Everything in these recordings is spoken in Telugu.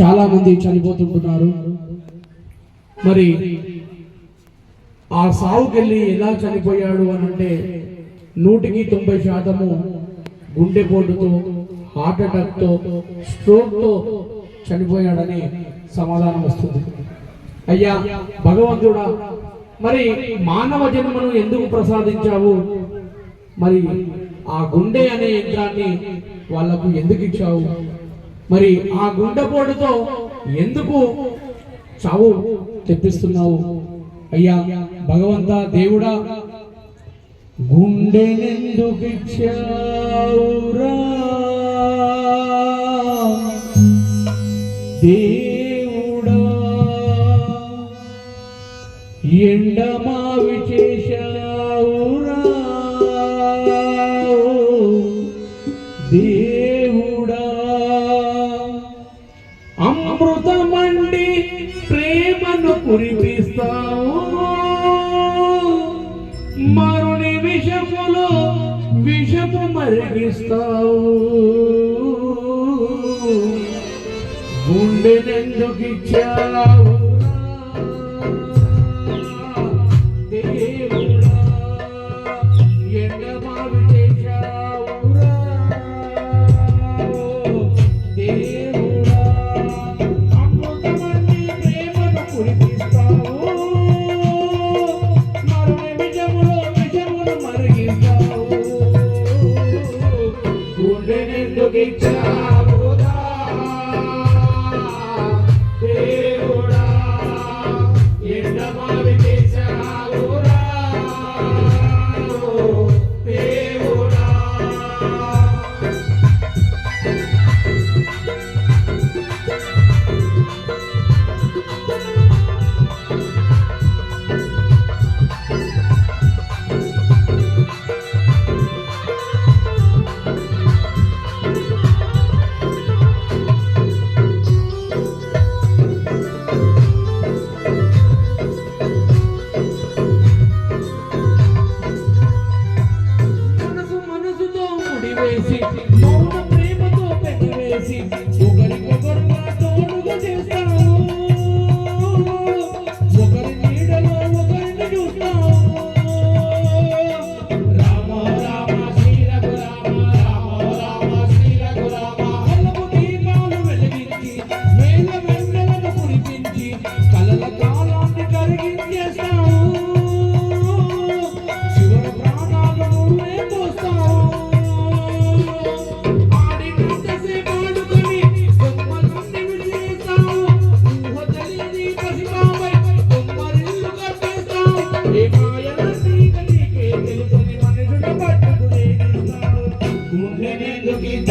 చాలా మంది చనిపోతుంటున్నారు. మరి ఆ సావుకెళ్ళి ఎలా చనిపోయాడు అని అంటే నూటికి తొంభై శాతము గుండెపోటుతో హార్ట్ అటాక్తో స్ట్రోక్తో చనిపోయాడని సమాధానం వస్తుంది. అయ్యా భగవంతుడా మరి మానవ జన్మను ఎందుకు ప్రసాదించావు? మరి ఆ గుండె అనే యంత్రాన్ని వాళ్ళకు ఎందుకు ఇచ్చావు? మరి ఆ గుండెపోటుతో ఎందుకు చావు తెప్పిస్తున్నావు? అయ్యా భగవంత దేవుడా గుండెనెందుకు దేవుడా ఎండమా మరుని విషములో విషము మరిగిస్తావు. గుండెనెందుకు Then look at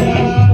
Amen.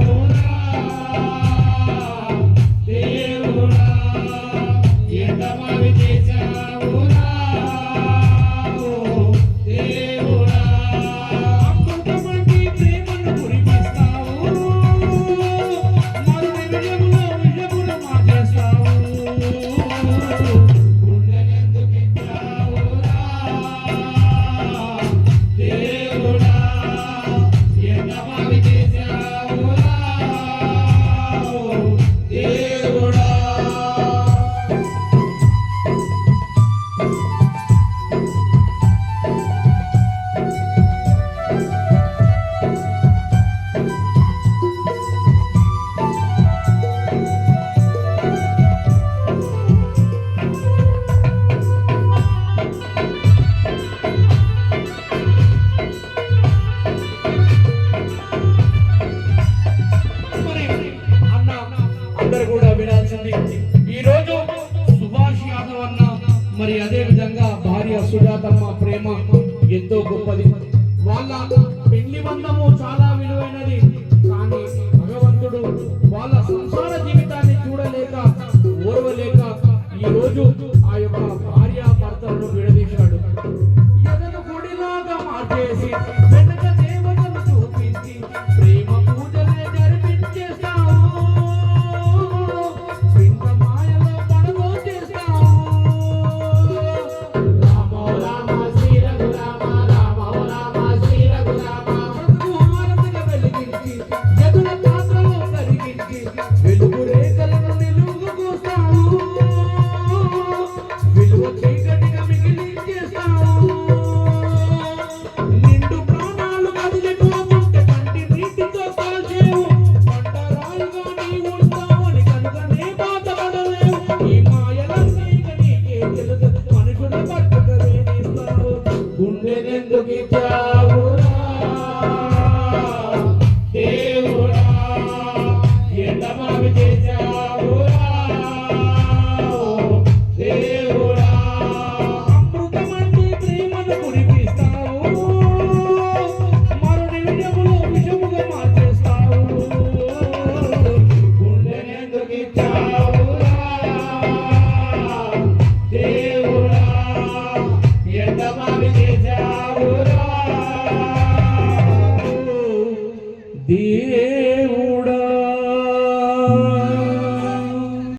మరి అదే విధంగా భార్య సుజాతమ్మ ప్రేమ ఎంతో గొప్పది. వాళ్ళ పెళ్ళి బంధము చాలా విలువైనది. కానీ భగవంతుడు వాళ్ళ సంసార 你。